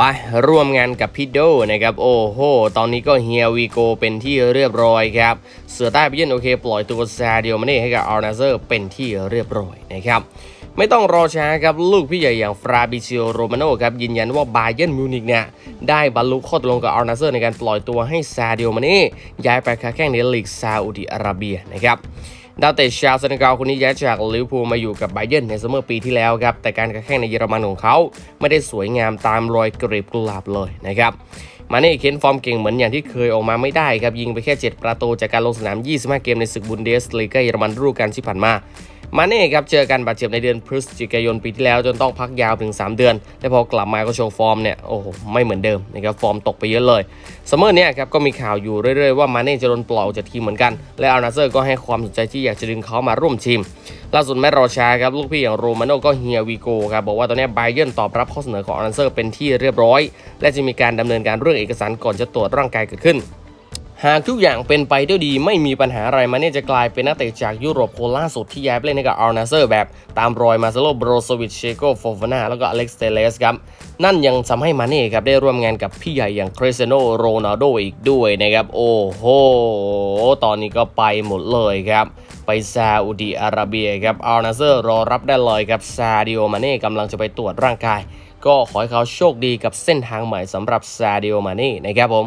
ไปร่วมงานกับพี่โดนะครับโอ้โห ตอนนี้ก็เฮียวีโกเป็นที่เรียบร้อยครับ เสือใต้ไปเยืนโอเค ปล่อยตัวซาเดียวมาเน่ให้กับอาร์นาเซอร์เป็นที่เรียบร้อยนะครับไม่ต้องรอช้าครับ ลูกพี่ใหญ่อย่างฟราบิซิโอโรมาโนครับยืนยันว่าบาเยิร์นมิวนิกเนี่ยได้บรรลุข้อตกลงกับอาร์นาเซอร์ในการปล่อยตัวให้ซาเดียวมาเน่ย้ายไปค้าแข่งในลีกซาอุดิอาระเบียนะครับดาวเตะชาวเซนกัลคนนี้ย้ายจากลิเวอร์พูลมาอยู่กับไบเยร์นในซัมเมอร์ปีที่แล้วครับ แต่การกระแข่งในเยอรมันของเขา ไม่ได้สวยงามตามรอยกรีบกุหลาบเลยนะครับมาเน่เค้นฟอร์มเก่งเหมือนอย่างที่เคยออกมาไม่ได้ครับยิงไปแค่ 7 ประตูจากการลงสนาม 25 เกมในศึกบุนเดสลีกาเยอรมันฤดูกาลที่ผ่านมามาเน่ครับเจอกันบาดเจ็บในเดือนพฤศจิกายนปีที่แล้วจนต้องพักยาวถึง 3 เดือน และพอกลับมาก็โชว์ฟอร์มเนี่ยโอ้โหไม่เหมือนเดิมนะครับฟอร์มตกไปเยอะเลยซัมเมอร์เนี้ยครับก็มีข่าวอยู่เรื่อยๆว่ามาเน่จะโดนปล่อยจากทีมเหมือนกัน และอาร์นาเซอร์ก็ให้ความสนใจที่อยากจะดึงเขามาร่วมทีม ล่าสุดไม่รอช้าครับลูกพี่อย่างโรมาโนก็เฮียวีโกครับบอกว่าตอนนี้ไบเยร์นตอบรับข้อเสนอของอันเซอร์เป็นที่เรียบร้อย และจะมีการดำเนินการเรื่องเอกสารก่อนจะตรวจร่างกายเกิดขึ้น หากทุกอย่างเป็นไปด้วยดีไม่มีปัญหาอะไรมาเน่จะกลายเป็นนักเตะจากยุโรปคนล่าสุดที่ย้ายไปเล่นให้กับอาร์นาเซอร์แบบตามรอยมาเซโลโบรโซวิชเชโกโฟฟานาแล้วก็อเล็กซ์เตเลสครับ นั่นยังทำให้มาเน่ครับได้ร่วมงานกับพี่ใหญ่อย่างคริสเตียโนโรนัลโดอีกด้วยนะครับ โอ้โห ตอนนี้ก็ไปหมดเลยครับ ไปซาอุดีอาระเบียครับอาร์นาเซอร์รอรับได้เลยครับซาดิโอมาเน่กำลังจะไปตรวจร่างกาย ก็ขอให้เขาโชคดีกับเส้นทางใหม่สำหรับซาดิโอมาเน่นะครับผม